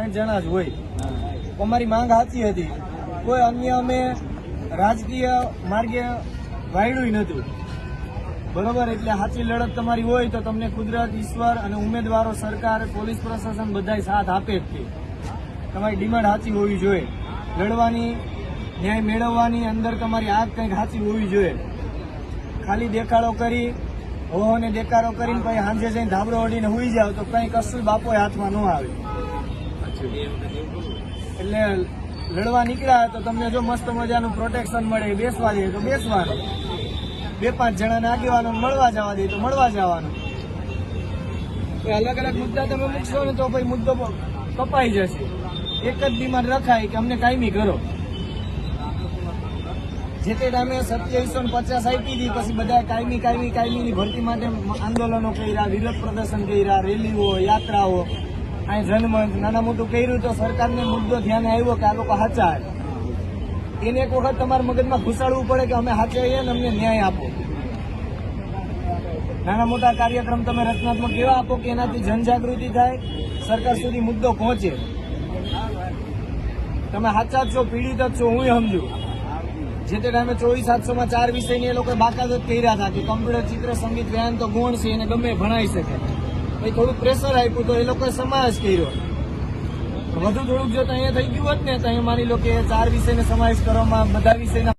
સાઠ જણા જ હોય. અમારી માંગ સાચી હતી. કોઈ અન્ય અમે રાજકીય માર્ગે વાયડું નતું બરોબર? એટલે સાચી લડત તમારી હોય તો તમને કુદરત, ઈશ્વર અને ઉમેદવારો, સરકાર, પોલીસ પ્રશાસન બધાય સાથ આપે જ છે. તમારી ડિમાન્ડ સાચી હોવી જોઈએ. લડવાની, ન્યાય મેળવવાની અંદર તમારી આગ કંઈક સાચી હોવી જોઈએ. ખાલી દેખાડો કરી, હોહોને દેખાડો કરીને પછી સાંજે જઈને ધાબળો ઓઢીને હોઈ જાવ તો કંઈ કશું બાપોએ હાથમાં ન આવે. એટલે લડવા નીકળ્યા તો તમને જો મસ્ત મજાનું પ્રોટેક્શન મળે બેસવા દે તો બેસવાનું. બે પાંચ જણાને આગેવાનો મળવા જવા દે તો મળવા જવાનું. અલગ અલગ મુદ્દા તમે મૂકશો ને તો ભાઈ મુદ્દો કપાઈ જશે. એક જ બીમાર રખાય કે અમને કાયમી કરો. જે તે ટાઈમે સત્યાવીસો પચાસ આપી હતી પછી બધા કાયમી કાયમી, કાયમીની ભરતી માટે આંદોલનો કર્યા, વિરોધ પ્રદર્શન કર્યા, રેલીઓ, યાત્રાઓ. અહીં જનમંચ નાના મોટું કર્યું તો સરકારને મુદ્દો ધ્યાને આવ્યો કે આ લોકો સાચા એને એક વખત તમારા મગજમાં ઘુસાડવું પડે કે અમે સાચા છીએ ને અમને ન્યાય આપો. નાના મોટા કાર્યક્રમ તમે રચનાત્મક એવા આપો કે એનાથી જનજાગૃતિ થાય, સરકાર સુધી મુદ્દો પહોંચે. તમે સાચા છો, પીડિત જ છો, હું સમજુ. જે તે ટાઈમે ચોવીસ સાતસોમાં ચાર વિષયની એ લોકો બાકાત જ કર્યા હતા કે કમ્પ્યુટર ચિત્ર સંગીત, વ્યાયામ તો ગુણ છે, એને ગમે ભણાઈ શકે. પછી થોડું પ્રેશર આપ્યું તો એ લોકોએ સમાવેશ કર્યો. વધુ થોડુંક જો અહીંયા થઈ ગયું હોત ને, તો અહીંયા માની લો કે ચાર વિષયને સમાવેશ કરવામાં, બધા વિષયના